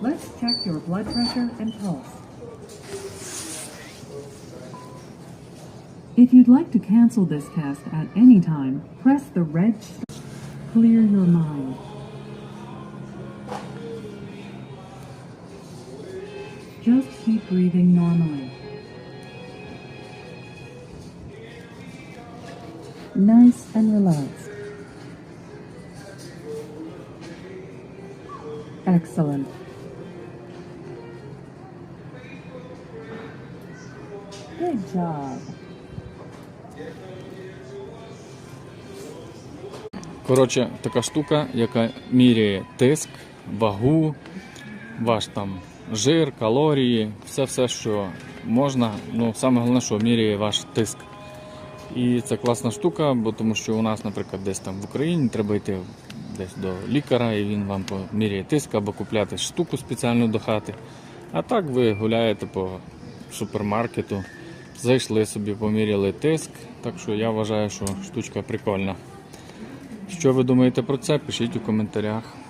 Let's check your blood pressure and pulse. If you'd like to cancel this test at any time, press the red Clear your mind. Just keep breathing normally. Nice and relaxed. Excellent. Good job. Коротше, така штука, яка міряє тиск, вагу, ваш там жир, калорії, все все, що можна. Ну, саме головне, що міряє ваш тиск. І це класна штука, бо тому що у нас, наприклад, десь там в Україні треба йти десь до лікаря, і він вам поміряє тиск або купляти штуку спеціальну до хати. А так ви гуляєте по супермаркету, зайшли собі, поміряли тиск. Так що я вважаю, що штучка прикольна. Що ви думаєте про це? Пишіть у коментарях.